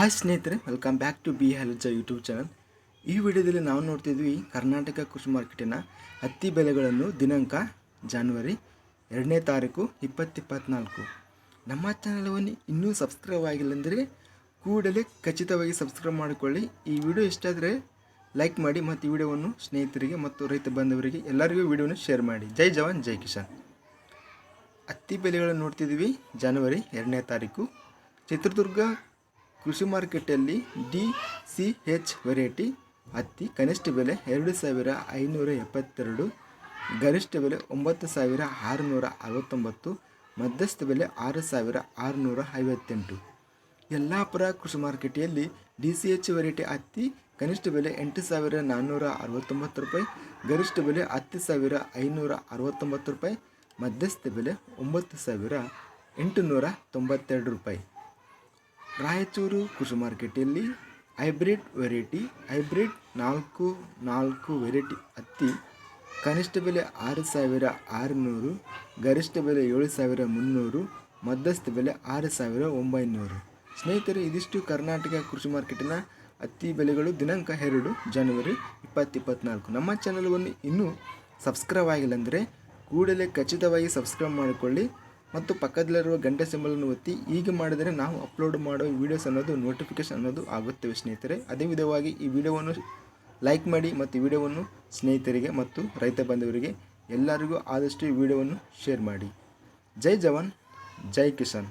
Hi ಸ್ನೇಹಿತರೆ welcome back to B ಹೆಲ್ಜ YouTube channel ಈ ವಿಡಿಯೋದಲ್ಲಿ ನಾವು ನೋಡ್ತಿದ್ವಿ ಕರ್ನಾಟಕ ಕೃಷಿ ಮಾರ್ಕೆಟಿನ ಹತ್ತಿ ಬೆಲೆಗಳನ್ನು ದಿನಾಂಕ ಜಾನ್ವರಿ ಎರಡನೇ ತಾರೀಕು ಇಪ್ಪತ್ತಿಪ್ಪತ್ನಾಲ್ಕು ನಮ್ಮ ಚಾನಲವನ್ನು ಇನ್ನೂ ಸಬ್ಸ್ಕ್ರೈಬ್ ಆಗಿಲ್ಲ ಅಂದರೆ ಕೂಡಲೇ ಖಚಿತವಾಗಿ ಸಬ್ಸ್ಕ್ರೈಬ್ ಮಾಡಿಕೊಳ್ಳಿ. ಈ ವಿಡಿಯೋ ಇಷ್ಟ ಲೈಕ್ ಮಾಡಿ ಮತ್ತು ಈ ವಿಡಿಯೋವನ್ನು ಸ್ನೇಹಿತರಿಗೆ ಮತ್ತು ರೈತ ಬಾಂಧವರಿಗೆ ಎಲ್ಲರಿಗೂ ವಿಡಿಯೋನ ಶೇರ್ ಮಾಡಿ. ಜೈ ಜವಾನ್, ಜೈ ಕಿಶಾನ್ ಹತ್ತಿ ಬೆಲೆಗಳನ್ನು ನೋಡ್ತಿದ್ವಿ ಜನವರಿ ಎರಡನೇ ತಾರೀಕು. ಚಿತ್ರದುರ್ಗ ಕೃಷಿ ಮಾರ್ಕೆಟಲ್ಲಿ ಡಿ ಸಿ ಹೆಚ್ ವೆರೈಟಿ, ಹತ್ತಿ ಕನಿಷ್ಠ ಬೆಲೆ ಎರಡು ಸಾವಿರ ಐನೂರ ಎಪ್ಪತ್ತೆರಡು, ಗರಿಷ್ಠ ಬೆಲೆ ಒಂಬತ್ತು ಸಾವಿರ ಆರುನೂರ ಅರವತ್ತೊಂಬತ್ತು, ಮಧ್ಯಸ್ಥ ಬೆಲೆ ಆರು ಸಾವಿರ ಆರುನೂರ ಐವತ್ತೆಂಟು. ಯಲ್ಲಾಪುರ ಕೃಷಿ ಮಾರ್ಕೆಟೆಯಲ್ಲಿ ಡಿ ಸಿ ಎಚ್ ವೆರೈಟಿ ಹತ್ತಿ ಕನಿಷ್ಠ ಬೆಲೆ ಎಂಟು ಸಾವಿರ ನಾನ್ನೂರ ಅರವತ್ತೊಂಬತ್ತು ರೂಪಾಯಿ, ಗರಿಷ್ಠ ಬೆಲೆ ಹತ್ತು ಸಾವಿರ ಐನೂರ ಅರವತ್ತೊಂಬತ್ತು ರೂಪಾಯಿ, ಮಧ್ಯಸ್ಥ ಬೆಲೆ ಒಂಬತ್ತು ಸಾವಿರ ಎಂಟುನೂರ ತೊಂಬತ್ತೆರಡು ರೂಪಾಯಿ. ರಾಯಚೂರು ಕೃಷಿ ಮಾರ್ಕೆಟಲ್ಲಿ ಹೈಬ್ರಿಡ್ ವೆರೈಟಿ, ಹೈಬ್ರಿಡ್ ನಾಲ್ಕು ನಾಲ್ಕು ವೆರೈಟಿ ಹತ್ತಿ, ಕನಿಷ್ಠ ಬೆಲೆ ಆರು ಸಾವಿರ ಆರುನೂರು, ಗರಿಷ್ಠ ಬೆಲೆ ಏಳು ಸಾವಿರ ಮುನ್ನೂರು, ಮಧ್ಯಸ್ಥ ಬೆಲೆ ಆರು ಸಾವಿರ ಒಂಬೈನೂರು. ಸ್ನೇಹಿತರೆ, ಇದಿಷ್ಟು ಕರ್ನಾಟಕ ಕೃಷಿ ಮಾರ್ಕೆಟಿನ ಹತ್ತಿ ಬೆಲೆಗಳು ದಿನಾಂಕ ಎರಡು ಜನವರಿ ಇಪ್ಪತ್ತಿಪ್ಪತ್ನಾಲ್ಕು. ನಮ್ಮ ಚಾನಲ್ವನ್ನು ಇನ್ನೂ ಸಬ್ಸ್ಕ್ರೈಬ್ ಆಗಿಲ್ಲ ಅಂದರೆ ಕೂಡಲೇ ಖಚಿತವಾಗಿ ಸಬ್ಸ್ಕ್ರೈಬ್ ಮಾಡಿಕೊಳ್ಳಿ. ಮತ್ತು ಪಕ್ಕದಲ್ಲಿರುವ ಗಂಟೆ ಸಿಂಬಲನ್ನು ಒತ್ತಿ ಹೀಗೆ ಮಾಡಿದರೆ ನಾವು ಅಪ್ಲೋಡ್ ಮಾಡೋ ವೀಡಿಯೋಸ್ ಅನ್ನೋದು ನೋಟಿಫಿಕೇಶನ್ ಅನ್ನೋದು ಆಗುತ್ತವೆ ಸ್ನೇಹಿತರೆ. ಅದೇ ವಿಧವಾಗಿ ಈ ವಿಡಿಯೋವನ್ನು ಲೈಕ್ ಮಾಡಿ ಮತ್ತು ವಿಡಿಯೋವನ್ನು ಸ್ನೇಹಿತರಿಗೆ ಮತ್ತು ರೈತ ಬಾಂಧವರಿಗೆ ಎಲ್ಲರಿಗೂ ಆದಷ್ಟು ಈ ವಿಡಿಯೋವನ್ನು ಶೇರ್ ಮಾಡಿ. ಜೈ ಜವಾನ್, ಜೈ ಕಿಸಾನ್.